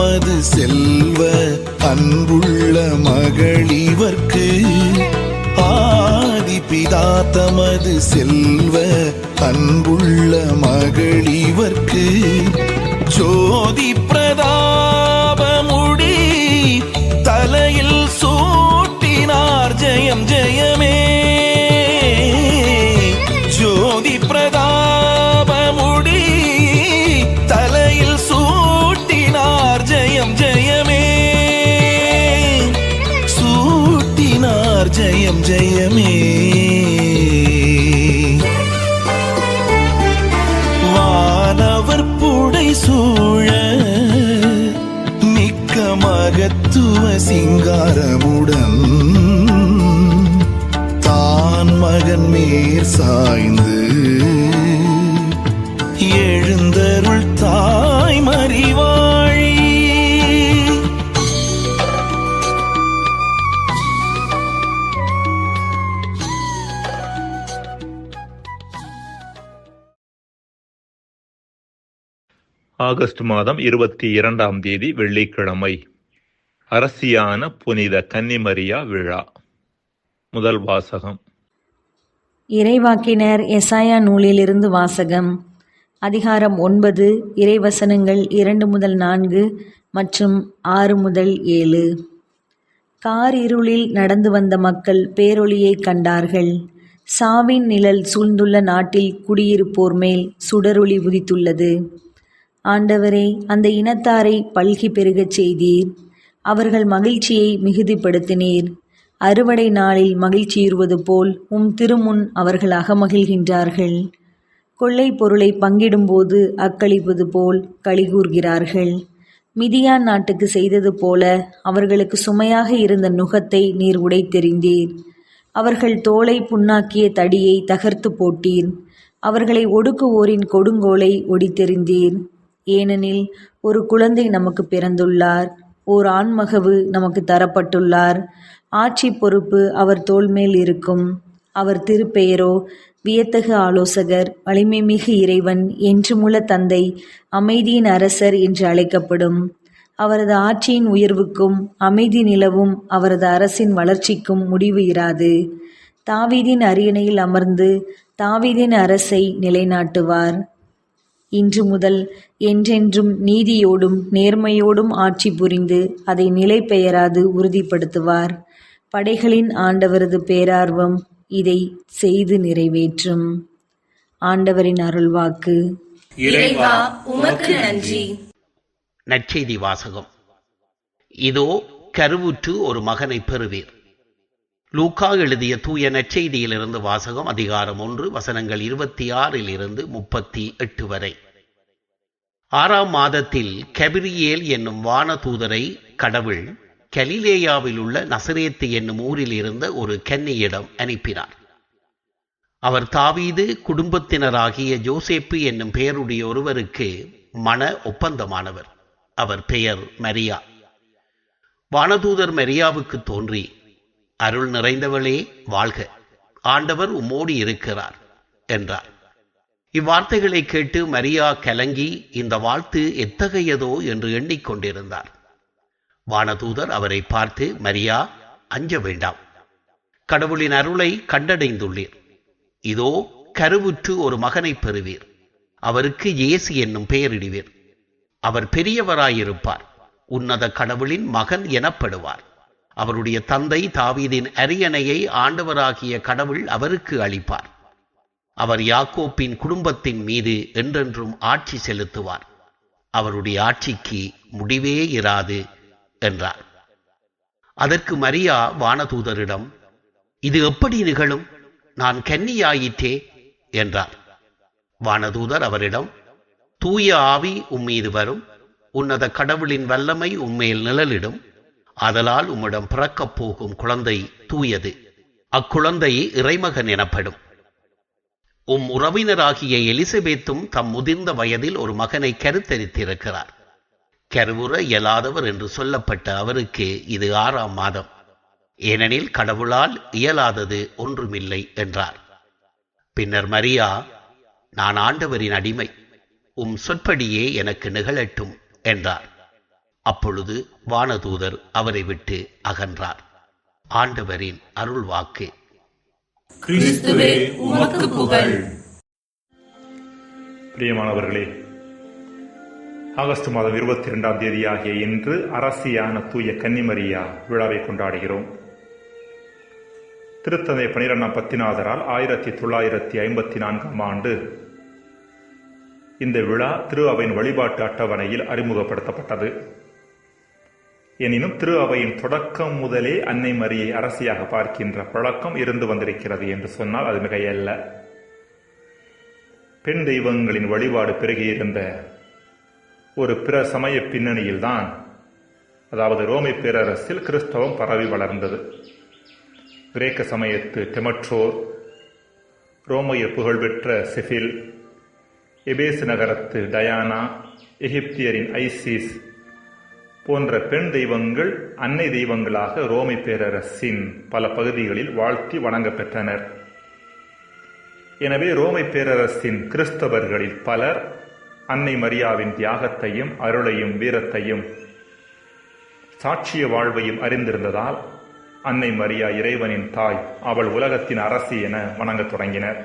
நமது செல்வ அன்புள்ள மகளிவர்க்கு ஆதிப்பிதா தமது செல்வ அன்புள்ள மகளிவர்க்கு ஜோதி பிரதாபமுடி தலையில் சூட்டினார் ஜெயம் ஜெயமே. வானவர் புடை சூழ மிக்க மகத்துவ சிங்காரமுடன் தான் மகன் மேற் சாய்ந்து ஆகஸ்ட் மாதம் இருபத்தி இரண்டாம் தேதி வெள்ளிக்கிழமை. அரசியான புனித கன்னிமரியா விழா. முதல் வாசகம். இறைவாக்கினர் எசாயா நூலிலிருந்து வாசகம். அதிகாரம் ஒன்பது இறைவசனங்கள் இரண்டு முதல் நான்கு மற்றும் ஆறு முதல் ஏழு. கார் இருளில் நடந்து வந்த மக்கள் பேரொளியைக் கண்டார்கள். சாவின் நிழல் சூழ்ந்துள்ள நாட்டில் குடியிருப்போர் மேல் சுடரொளி உதித்துள்ளது. ஆண்டவரே அந்த இனத்தாரை பல்கி பெருகச் செய்தீர். அவர்கள் மகிழ்ச்சியை மிகுதிப்படுத்தினீர். அறுவடை நாளில் மகிழ்ச்சியுறுவது போல் உம் திருமுன் அவர்கள் அகமகிழ்கின்றார்கள் கொள்ளை பொருளை பங்கிடும்போது அக்களிப்பது போல் கழிகூர்கிறார்கள் மிதியான் நாட்டுக்கு செய்தது போல அவர்களுக்கு சுமையாக இருந்த நுகத்தை நீர் உடைத்தெறிந்தீர். அவர்கள் தோலை புண்ணாக்கிய தடியை தகர்த்து போட்டீர். அவர்களை ஒடுக்குவோரின் கொடுங்கோலை ஒடித்தெறிந்தீர். ஏனெனில் ஒரு குழந்தை நமக்கு பிறந்துள்ளார் ஓர் ஆண்மகவு நமக்கு தரப்பட்டுள்ளார். ஆட்சி பொறுப்பு அவர் தோல்மேல் இருக்கும். அவர் திருப்பெயரோ வியத்தகு ஆலோசகர் வலிமைமிகு இறைவன் என்றுமுள்ள தந்தை அமைதியின் அரசர் என்று அழைக்கப்படும். அவரது ஆட்சியின் உயர்வுக்கும் அமைதி நிலவும் அவரது அரசின் வளர்ச்சிக்கும் முடிவு இராது. தாவீதின் அரியணையில் அமர்ந்து தாவீதின் அரசை நிலைநாட்டுவார். இன்று முதல் என்றென்றும் நீதியோடும் நேர்மையோடும் ஆட்சி புரிந்து அதை நிலை பெயராது உறுதிப்படுத்துவார். படைகளின் ஆண்டவரது பேரார்வம் இதை செய்து நிறைவேற்றும். ஆண்டவரின் அருள்வாக்கு. இறைவா உமக்கு நன்றி. நற்செய்தி வாசகம். இதோ கருவுற்று ஒரு மகனை பெறுவீர். லூக்கா எழுதிய தூய நற்செய்தியிலிருந்து வாசகம் அதிகாரம் ஒன்று வசனங்கள் இருபத்தி ஆறில் இருந்து முப்பத்தி எட்டு வரை. ஆறாம் மாதத்தில் கெபிரியேல் என்னும் வானதூதரை கடவுள் கலிலேயாவில் உள்ள நசரேத்து என்னும் ஊரில் இருந்த ஒரு கன்னியிடம் அனுப்பினார். அவர் தாவீது குடும்பத்தினராகிய ஜோசேப்பு என்னும் பெயருடைய ஒருவருக்கு மன ஒப்பந்தமானவர். அவர் பெயர் மரியா. வானதூதர் மரியாவுக்கு தோன்றி அருள் நிறைந்தவளே வாழ்க. ஆண்டவர் உம்மோடு இருக்கிறார் என்றார். இவ்வார்த்தைகளை கேட்டு மரியா கலங்கி இந்த வாழ்த்து எத்தகையதோ என்று எண்ணிக்கொண்டிருந்தார். வானதூதர் அவரை பார்த்து மரியா அஞ்ச வேண்டாம். கடவுளின் அருளை கண்டடைந்துள்ளீர். இதோ கருவுற்று ஒரு மகனை பெறுவீர். அவருக்கு இயேசு என்னும் பெயரிடுவீர். அவர் பெரியவராயிருப்பார். உன்னத கடவுளின் மகன் எனப்படுவார். அவருடைய தந்தை தாவீதின் அரியணையை ஆண்டவராகிய கடவுள் அவருக்கு அளிப்பார். அவர் யாக்கோப்பின் குடும்பத்தின் மீது என்றென்றும் ஆட்சி செலுத்துவார். அவருடைய ஆட்சிக்கு முடிவே இராது என்றார். அதற்கு மரியா வானதூதரிடம் இது எப்படி நிகழும்? நான் கன்னியாயிற்றே என்றார். வானதூதர் அவரிடம் தூய ஆவி உம்மீது வரும். உன்னத கடவுளின் வல்லமை உம்மேல் நிழலிடும். அதலால் உம்மிடம் பிறக்கப் போகும் குழந்தை தூயது. அக்குழந்தை இறைமகன் எனப்படும். உம் உறவினராகிய எலிசபெத்தும் தம் முதிர்ந்த வயதில் ஒரு மகனை கருத்தரித்திருக்கிறார். கருவுற இயலாதவர் என்று சொல்லப்பட்ட அவருக்கு இது ஆறாம் மாதம். ஏனெனில் கடவுளால் இயலாதது ஒன்றுமில்லை என்றார். பின்னர் மரியா நான் ஆண்டவரின் அடிமை உம் சொற்படியே எனக்கு நிகழட்டும் என்றார். அப்பொழுது வானதூதர் அவரை விட்டு அகன்றார். ஆண்டவரின் அருள் வாக்கு கிறிஸ்துவே உமக்கு புகழ். பிரியமானவர்களே ஆகஸ்ட் மாதம் இருபத்தி இரண்டாம் தேதி ஆகிய இன்று அரசியான தூய கன்னிமரியா விழாவை கொண்டாடுகிறோம். திருத்தந்தை பனிரெண்டாம் பத்திநாதரால் ஆயிரத்தி தொள்ளாயிரத்தி ஐம்பத்தி நான்காம் ஆண்டு இந்த விழா திரு அவையின் வழிபாட்டு அட்டவணையில் அறிமுகப்படுத்தப்பட்டது. எனினும் திரு அவையின் தொடக்கம் முதலே அன்னை மரியை அரசியாக பார்க்கின்ற பழக்கம் இருந்து வந்திருக்கிறது என்று சொன்னால் அது மிகையல்ல. பெண் தெய்வங்களின் வழிபாடு பெருகியிருந்த ஒரு பிற சமய பின்னணியில்தான் அதாவது ரோமை பேரரசில் கிறிஸ்தவம் பரவி வளர்ந்தது. கிரேக்க சமயத்து டெமட்ரோர் ரோமைய புகழ்பெற்ற செஃபில் எபேசு நகரத்து டயானா எகிப்தியரின் ஐசிஸ் போன்ற பெண் தெய்வங்கள் அன்னை தெய்வங்களாக ரோமை பேரரசின் பல பகுதிகளில் வாழ்த்தி வணங்கப்பெற்றனர். எனவே ரோமை பேரரசின் கிறிஸ்தவர்களில் பலர் அன்னை மரியாவின் தியாகத்தையும் அருளையும் வீரத்தையும் சாட்சிய வாழ்வையும் அறிந்திருந்ததால் அன்னை மரியா இறைவனின் தாய் அவள் உலகத்தின் அரசி என வணங்கத் தொடங்கினர்.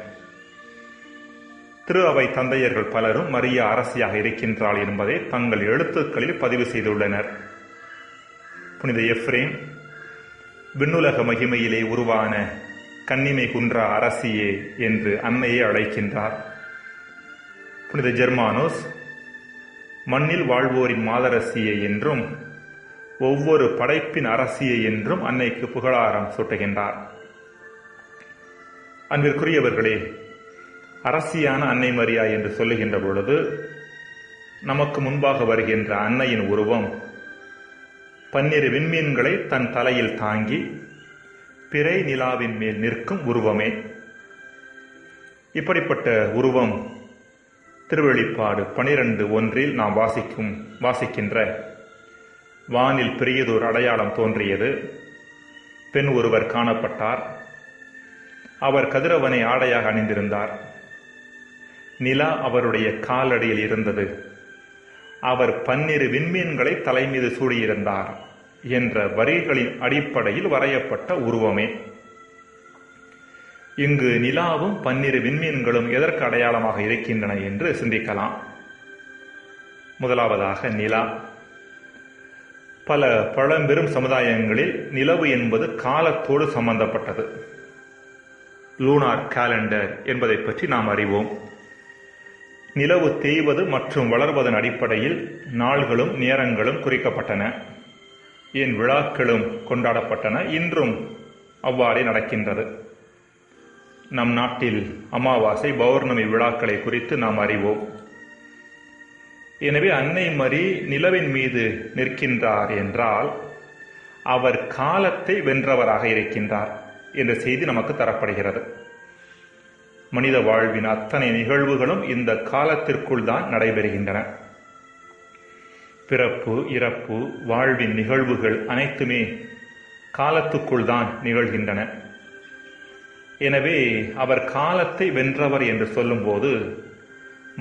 திரு அவை தந்தையர்கள் பலரும் மரியா அரசியாக இருக்கின்றாள் என்பதை தங்கள் எழுத்துக்களில் பதிவு செய்துள்ளனர். புனித எஃப்ரேம் விண்ணுலக மகிமையிலே உருவான கன்னிமை குன்றா அரசியே என்று அன்னையை அழைக்கின்றார். புனித ஜெர்மானோஸ் மண்ணில் வாழ்வோரின் மாதரசியே என்றும் ஒவ்வொரு படைப்பின் அரசியே என்றும் அன்னைக்கு புகழாரம் சூட்டுகின்றார். அன்பிற்குரியவர்களே அரசியான அன்னை மரியா என்று சொல்லுகின்ற பொழுது நமக்கு முன்பாக வருகின்ற அன்னையின் உருவம் பன்னிரு விண்மீன்களை தன் தலையில் தாங்கி பிறை நிலாவின் மேல் நிற்கும் உருவமே. இப்படிப்பட்ட உருவம் திருவெளிப்பாடு பனிரெண்டு ஒன்றில் நாம் வாசிக்கும் வாசிக்கின்ற வானில் பெரியதொரு அடையாளம் தோன்றியது. பெண் ஒருவர் காணப்பட்டார். அவர் கதிரவனை ஆடையாக அணிந்திருந்தார். நிலா அவருடைய காலடியில் இருந்தது. அவர் பன்னிரு விண்மீன்களை தலைமீது சூடியிருந்தார் என்ற வரிகளின் அடிப்படையில் வரையப்பட்ட உருவமே. இங்கு நிலாவும் பன்னிரு விண்மீன்களும் எதற்கு அடையாளமாக இருக்கின்றன என்று சிந்திக்கலாம். முதலாவதாக நிலா. பல பழம்பெரும் சமுதாயங்களில் நிலவு என்பது காலத்தோடு சம்பந்தப்பட்டது. லூனார் கேலண்டர் என்பதை பற்றி நாம் அறிவோம். நிலவு தேய்வது மற்றும் வளர்வதன் அடிப்படையில் நாள்களும் நேரங்களும் குறிக்கப்பட்டன. என் விழாக்களும் கொண்டாடப்பட்டன. இன்றும் அவ்வாறே நடக்கின்றது. நம் நாட்டில் அமாவாசை பௌர்ணமி விழாக்களை குறித்து நாம் அறிவோம். எனவே அன்னை மரி நிலவின் மீது நிற்கின்றார் என்றால் அவர் காலத்தை வென்றவராக இருக்கின்றார் என்ற செய்தி நமக்கு தரப்படுகிறது. மனித வாழ்வின் அத்தனை நிகழ்வுகளும் இந்த காலத்திற்குள் தான் நடைபெறுகின்றன. பிறப்பு இறப்பு வாழ்வின் நிகழ்வுகள் அனைத்துமே காலத்துக்குள் தான் நிகழ்கின்றன. எனவே அவர் காலத்தை வென்றவர் என்று சொல்லும்போது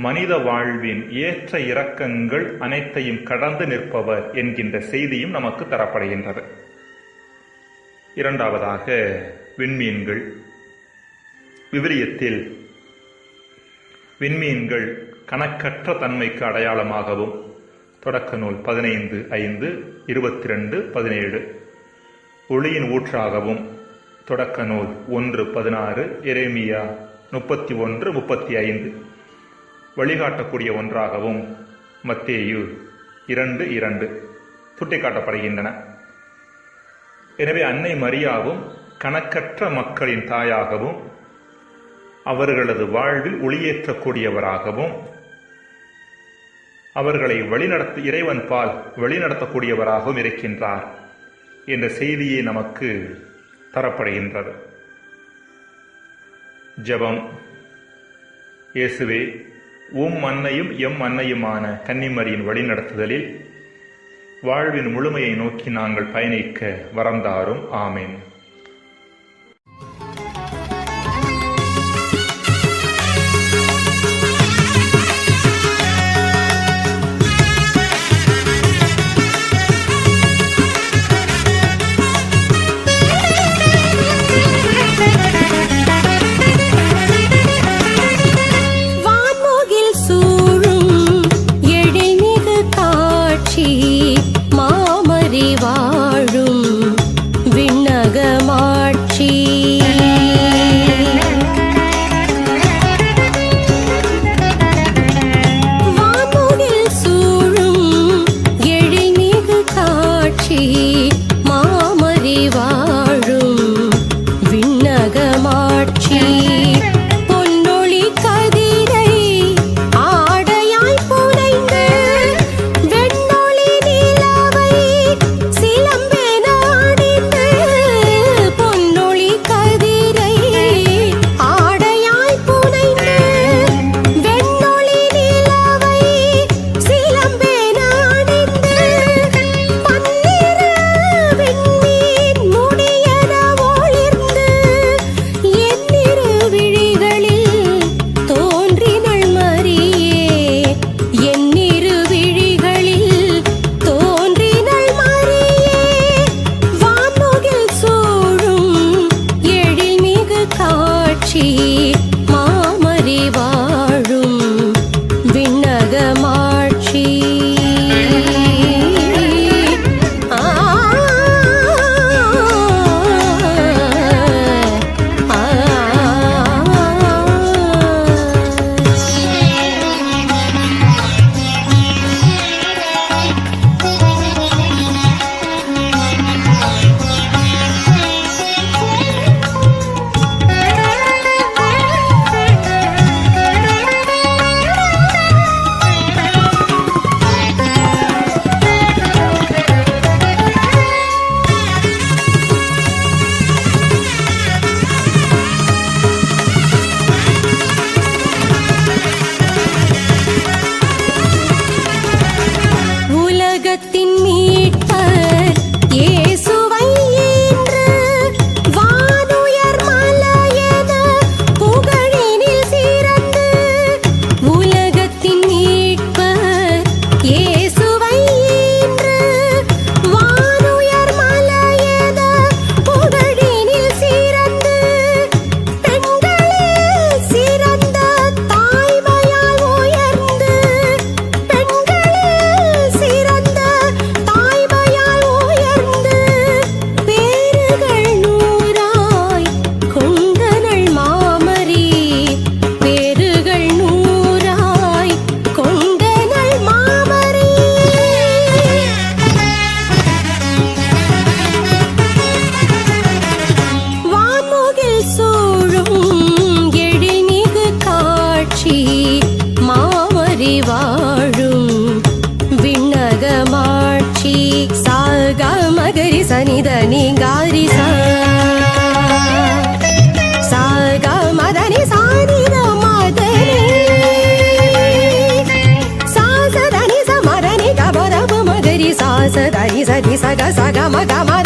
மனித வாழ்வின் ஏற்ற இறக்கங்கள் அனைத்தையும் கடந்து நிற்பவர் என்கின்ற செய்தியும் நமக்கு தரப்படுகின்றது. இரண்டாவதாக விண்மீன்கள். விவிலியத்தில் விண்மீன்கள் கணக்கற்ற தன்மைக்கு அடையாளமாகவும் தொடக்க நூல் பதினைந்து ஐந்து இருபத்தி ரெண்டு பதினேழு ஒளியின் ஊற்றாகவும் தொடக்க நூல் ஒன்று பதினாறு எரேமியா முப்பத்தி ஒன்று முப்பத்தி ஐந்து வழிகாட்டக்கூடிய ஒன்றாகவும் மத்தேயு இரண்டு இரண்டு சுட்டிக்காட்டப்படுகின்றன. எனவே அன்னை மரியாவும் கணக்கற்ற மக்களின் தாயாகவும் அவர்களது வாழ்வில் ஒளியேற்றக்கூடியவராகவும் அவர்களை வழிநடத்த இறைவன் பால் வழிநடத்தக்கூடியவராகவும் இருக்கின்றார் என்ற செய்தியை நமக்கு தரப்படுகின்றது. ஜெபம். இயேசுவே உம் அன்னையும் எம் அன்னையுமான கன்னிமரியின் வழிநடத்துதலில் வாழ்வின் முழுமையை நோக்கி நாங்கள் பயணிக்க வரந்தாரும். ஆமேன். 三一三一三，三三干嘛干嘛？